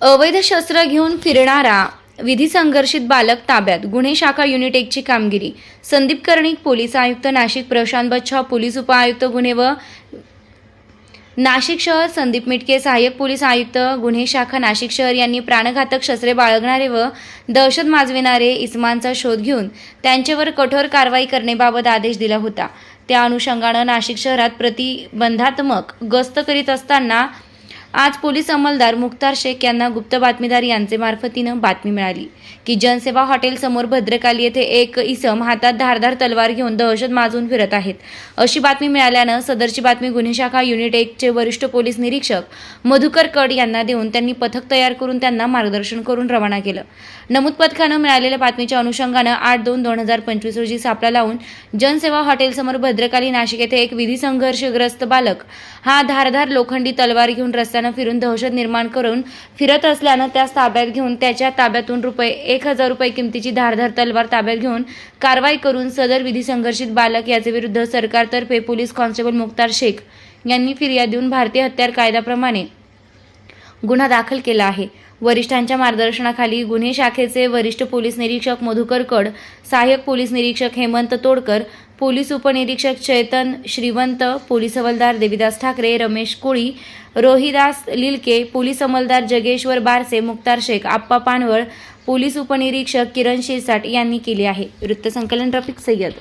अवैध शस्त्र घेऊन फिरणारा विधी संघर्षित बालक ताब्यात गुन्हे शाखा युनिट एकची कामगिरी. संदीप कर्णिक पोलीस आयुक्त नाशिक प्रशांत बच्छाव पोलीस उपआयुक्त गुन्हे व नाशिक शहर संदीप मिटके सहाय्यक पोलीस आयुक्त गुन्हे शाखा नाशिक शहर यांनी प्राणघातक शस्त्रे बाळगणारे व दहशत माजविणारे इस्मानचा शोध घेऊन त्यांच्यावर कठोर कारवाई करण्याबाबत आदेश दिला होता. त्या अनुषंगानं नाशिक शहरात प्रतिबंधात्मक गस्त करीत असताना आज पोलीस अंमलदार मुख्तार शेख यांना गुप्त बातमीदार यांचे मार्फतीनं बातमी मिळाली की जनसेवा हॉटेल समोर भद्रकाली येथे एक इसम हातात धारधार तलवार घेऊन दहशत माजून फिरत आहेत. अशी बातमी मिळाल्यानं सदरची बातमी गुन्हे शाखा युनिट एकचे वरिष्ठ पोलीस निरीक्षक मधुकर कड यांना देऊन त्यांनी पथक तयार करून त्यांना मार्गदर्शन करून रवाना केलं. नमूद पथकानं मिळालेल्या बातमीच्या अनुषंगानं आठ दोन दोन हजार पंचवीस रोजी सापळा लावून जनसेवा हॉटेलसमोर भद्रकाली नाशिक येथे एक विधी संघर्षग्रस्त बालक हा धारधार लोखंडी तलवार घेऊन रस्त्यानं फिरून दहशत निर्माण करून फिरत असल्यानं त्यास ताब्यात घेऊन त्याच्या ताब्यातून रुपये एक हजार रुपये किमतीची धारधार तलवार ताब्यात घेऊन कारवाई करून सदर विधी संघर्षित बालक याचे विरुद्ध सरकारतर्फे पोलीस कॉन्स्टेबल मुख्तार शेख यांनी फिर्याद देऊन भारतीय हत्यार कायद्याप्रमाणे गुन्हा दाखल केला आहे. वरिष्ठांच्या मार्गदर्शनाखाली गुन्हे शाखेचे वरिष्ठ पोलीस निरीक्षक मधुकर कड सहाय्यक पोलीस निरीक्षक हेमंत तोडकर पोलीस उपनिरीक्षक चैतन श्रीवंत पोलीस हवालदार देविदास ठाकरे रमेश कोळी रोहिदास लिलके पोलीस अंमलदार जगेश्वर बारसे मुक्तार शेख आप्पा पानवळ पोलीस उपनिरीक्षक किरण शिरसाट यांनी केली आहे. वृत्तसंकलन रफिक सय्यद.